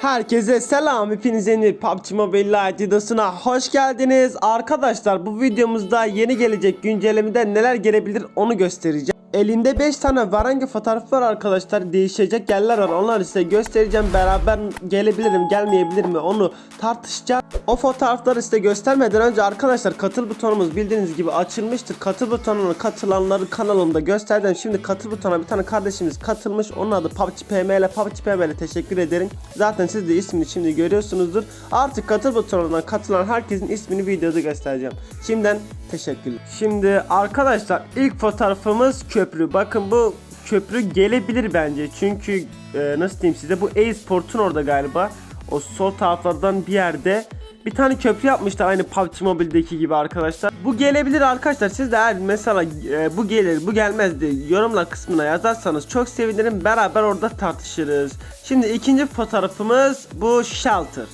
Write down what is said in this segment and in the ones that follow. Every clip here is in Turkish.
Herkese selam hepiniz yeni PUBG Mobile Lite videosuna hoş geldiniz. Arkadaşlar bu videomuzda yeni gelecek güncellemede neler gelebilir onu göstereceğim Elimde 5 tane varangi fotoğrafı var arkadaşlar. Değişecek yerler var. Onları size göstereceğim. Beraber gelebilirim gelmeyebilir mi onu tartışacağız O fotoğrafları size göstermeden önce arkadaşlar katıl butonumuz bildiğiniz gibi açılmıştır. Katıl butonuna katılanları kanalımda gösterdim. Şimdi katıl butonuna bir tane kardeşimiz katılmış. Onun adı PUBG PML PUBG PML teşekkür ederim. Zaten siz de ismini şimdi görüyorsunuzdur. Artık katıl butonuna katılan herkesin ismini videoda göstereceğim. Şimdiden teşekkürler. Şimdi arkadaşlar ilk fotoğrafımız köprü bakın bu köprü gelebilir bence çünkü e, nasıl diyeyim size bu e-sport'un orada galiba o sol taraflardan bir yerde bir tane köprü yapmışlar aynı PUBG Mobile'deki gibi arkadaşlar. Bu gelebilir arkadaşlar. Siz de eğer mesela e, bu gelir bu gelmez diye yorumlar kısmına yazarsanız çok sevinirim. Beraber orada tartışırız. Şimdi ikinci fotoğrafımız bu shelter.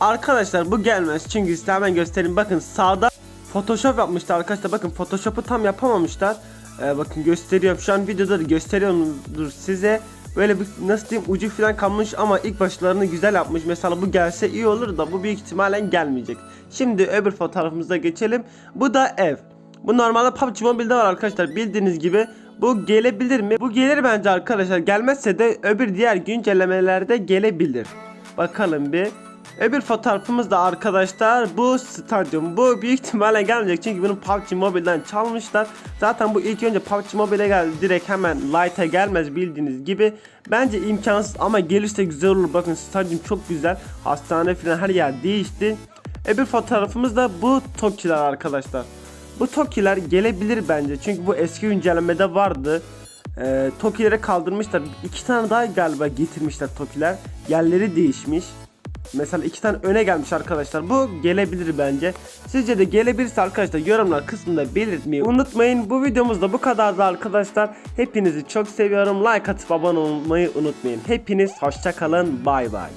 Arkadaşlar bu gelmez çünkü size hemen göstereyim. Bakın sağda Photoshop yapmışlar arkadaşlar. Bakın Photoshop'u tam yapamamışlar. Ee, bakın gösteriyorum. Şu an videoda da gösteriyorumdur size. Böyle bir nasıl diyeyim ucu falan kalmış ama ilk başlarını güzel yapmış. Mesela bu gelse iyi olur da bu büyük ihtimalle gelmeyecek. Şimdi öbür fotoğrafımıza geçelim. Bu da ev. Bu normalde PUBG Mobile'de var arkadaşlar. Bildiğiniz gibi bu gelebilir mi? Bu gelir bence arkadaşlar. Gelmezse de öbür diğer güncellemelerde gelebilir. Bakalım bir. Öbür fotoğrafımız da arkadaşlar bu stadyum. Bu büyük ihtimalle gelmeyecek çünkü bunu PUBG Mobile'den çalmışlar. Zaten bu ilk önce PUBG Mobile'e geldi. Direkt hemen Lite'a gelmez bildiğiniz gibi. Bence imkansız ama gelirse güzel olur. Bakın stadyum çok güzel. Hastane falan her yer değişti. Öbür fotoğrafımız da bu Toki'ler arkadaşlar. Bu Toki'ler gelebilir bence. Çünkü bu eski güncellemede vardı. Ee, Toki'lere kaldırmışlar. İki tane daha galiba getirmişler Toki'ler. Yerleri değişmiş. Mesela iki tane öne gelmiş arkadaşlar. Bu gelebilir bence. Sizce de gelebilirse arkadaşlar yorumlar kısmında belirtmeyi unutmayın. Bu videomuzda bu kadardı arkadaşlar. Hepinizi çok seviyorum. Like atıp abone olmayı unutmayın. Hepiniz hoşça kalın. Bay bay.